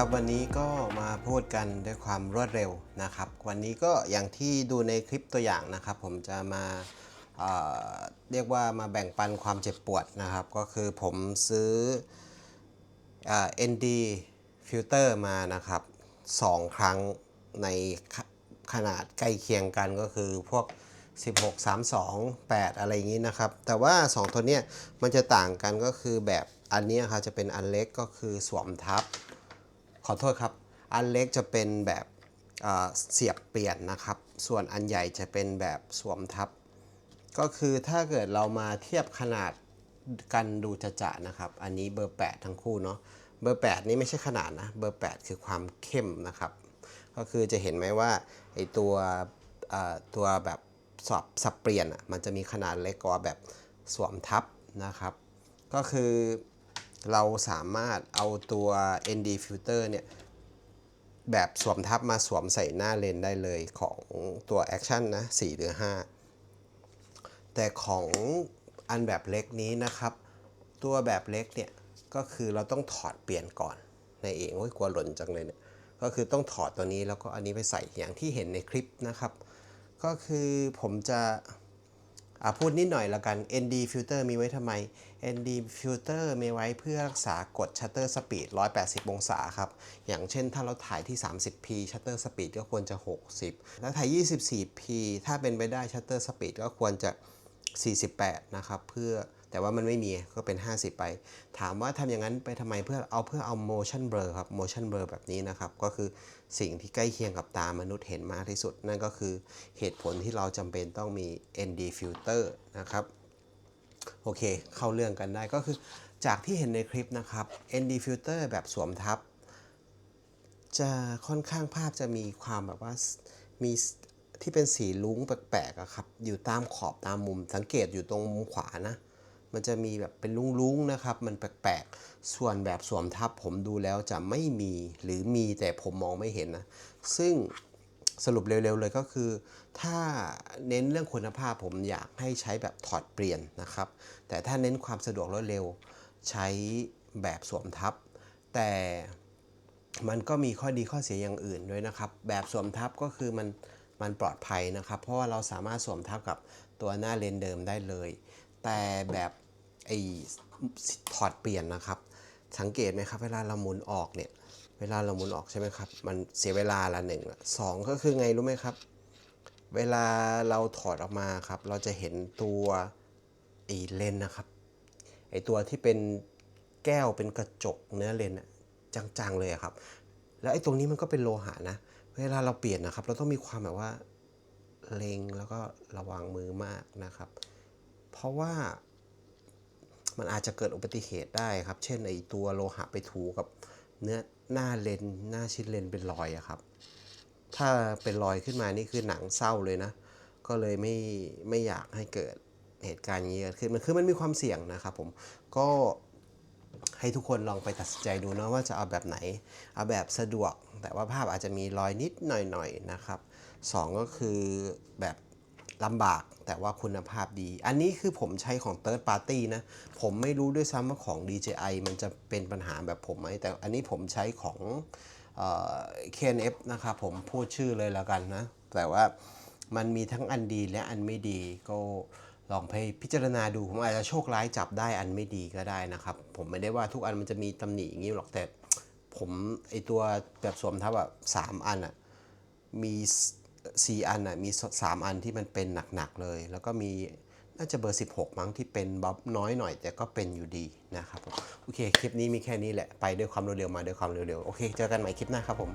ครับวันนี้ก็มาพูดกันด้วยความรวดเร็วนะครับ วันนี้ก็อย่างที่ดูในคลิปตัวอย่างนะครับ ผมจะมาเเรียกว่ามาแบ่งปันความเจ็บปวดนะครับ ก็คือผมซื้ออ ND filter มานะครับสองครั้งในขนาดใกล้เคียงกันก็คือพวก 16 32 8 อะไรอย่างนี้นะครับ แต่ว่า 2 ตัวเนี้ยมันจะต่างกันก็คือแบบอันนี้ครับจะเป็นอันเล็กก็คือสวมทับ ขอโทษครับ อันเล็กจะเป็นแบบเสียบเปลี่ยนนะครับ ส่วนอันใหญ่จะเป็นแบบสวมทับ ก็คือถ้าเกิดเรามาเทียบขนาดกันดูจะจะๆนะครับ อันนี้เบอร์ 8 ทั้งคู่เนาะ เบอร์ 8 นี่ไม่ใช่ขนาดนะ เบอร์ 8 คือความเข้มนะครับ ก็คือจะเห็นไหมว่าไอตัวตัวแบบสอบสับเปลี่ยนอะ มันจะมีขนาดเล็กกว่าแบบสวมทับนะครับ ก็คือ เราสามารถเอาตัว ND filter เนี่ยแบบสวมทับมาสวมใส่หน้าเลนได้เลยของตัว Action นะ 4 หรือ 5 แต่ของอันแบบเล็กนี้นะครับ ตัวแบบเล็กเนี่ย ก็คือเราต้องถอดเปลี่ยนก่อนในเองโอ้ยกลัวหล่นจังเลยเนี่ย ก็คือต้องถอดตัวนี้แล้วก็อันนี้ไปใส่อย่างที่เห็นในคลิปนะครับ ก็คือผมจะอะ พูดนิดหน่อยละกัน ND filter มีไว้ทำไม ND filter มีไว้เพื่อรักษากด shutter speed 180 องศาครับ อย่างเช่นถ้าเราถ่ายที่ 30p shutter speed ก็ควรจะ 60 แล้วถ่าย 24p ถ้าเป็นไปได้ shutter speed ก็ควรจะ 48 นะครับ เพื่อ แต่ว่ามันไม่มีก็เป็น 50 ไป ถามว่าทำอย่างนั้นไปทำไมเพื่อเอาเพื่อเอา motion blur ครับ motion blur แบบนี้นะครับ ก็คือสิ่งที่ใกล้เคียงกับตามนุษย์เห็นมากที่สุด นั่นก็คือเหตุผลที่เราจำเป็นต้องมี ND filter นะครับโอเค เข้าเรื่องกันได้ก็คือจากที่เห็นในคลิปนะครับ ND filter แบบสวมทับ จะค่อนข้างภาพจะมีความแบบว่ามีที่เป็นสีลุ้งแปลกๆครับ อยู่ตามขอบตามมุมสังเกตอยู่ตรงมุมขวานะ มันจะมีแบบเป็นลุ้งๆนะครับ มันแปลกๆ ส่วนแบบสวมทับผมดูแล้วจะไม่มีหรือมีแต่ผมมองไม่เห็นนะ ซึ่งสรุปเร็วๆเลยก็คือ ถ้าเน้นเรื่องคุณภาพผมอยากให้ใช้แบบถอดเปลี่ยนนะครับ แต่ถ้าเน้นความสะดวกรวดเร็วใช้แบบสวมทับ แต่มันก็มีข้อดีข้อเสียอย่างอื่นด้วยนะครับ แบบสวมทับก็คือมันมันปลอดภัยนะครับ เพราะว่าเราสามารถสวมทับกับตัวหน้าเลนเดิมได้เลย แต่แบบ ไอ้ถอดเปลี่ยนนะครับ สังเกตไหมครับ เวลาเราหมุนออกเนี่ย เวลาเราหมุนออกใช่ไหมครับ มันเสียเวลาละหนึ่งสองก็คือไงรู้ไหมครับ เวลาเราถอดออกมาครับ เราจะเห็นตัวไอ้เลนนะครับไอ้ตัวที่เป็นแก้วเป็นกระจกเนื้อเลนจังๆเลยครับ แล้วไอ้ตรงนี้มันก็เป็นโลหะนะ เวลาเราเปลี่ยนนะครับ เราต้องมีความแบบว่าเล็งแล้วก็ระวังมือมากนะครับ เพราะว่า มันอาจจะเกิดอุบัติเหตุได้ครับ เช่นไอ้ตัวโลหะไปถูกับเนื้อหน้าเลนหน้าชิ้นเลนเป็นรอยอะครับ ถ้าเป็นรอยขึ้นมานี่คือหนังเศร้าเลยนะ ก็เลยไม่ไม่อยากให้เกิดเหตุการณ์นี้เกิดขึ้นมันคือมันมีความเสี่ยงนะครับผมก็ให้ทุกคนลองไปตัดสินใจดูนะว่าจะเอาแบบไหน เอาแบบสะดวก แต่ว่าภาพอาจจะมีรอยนิดหน่อยๆนะครับสองก็คือแบบ ลำบากแต่ว่าคุณภาพดี อันนี้คือผมใช้ของ Third Party นะ ผมไม่รู้ด้วยซ้ำว่าของ DJI มันจะเป็นปัญหาแบบผมไหม แต่อันนี้ผมใช้ของเอ่อ KNF นะครับผมพูดชื่อเลยแล้วกันนะ แต่ว่ามันมีทั้งอันดีและอันไม่ดีก็ลองไปพิจารณาดู ผมอาจจะโชคร้ายจับได้อันไม่ดีก็ได้นะครับ ผมไม่ได้ว่าทุกอันมันจะมีตำหนิอย่างนี้หรอกแต่ผมไอตัวแบบสวมทับอะสามอันอะมี สี่อันอะมีสามอันที่มันเป็นหนักๆเลย แล้วก็มีน่าจะเบอร์ 16 มั้งที่เป็นบ๊อบน้อยหน่อย แต่ก็เป็นอยู่ดีนะครับโอเค คลิปนี้มีแค่นี้แหละ ไปด้วยความเร็วๆมาด้วยความเร็วๆ โอเค เจอกันใหม่คลิปหน้าครับผม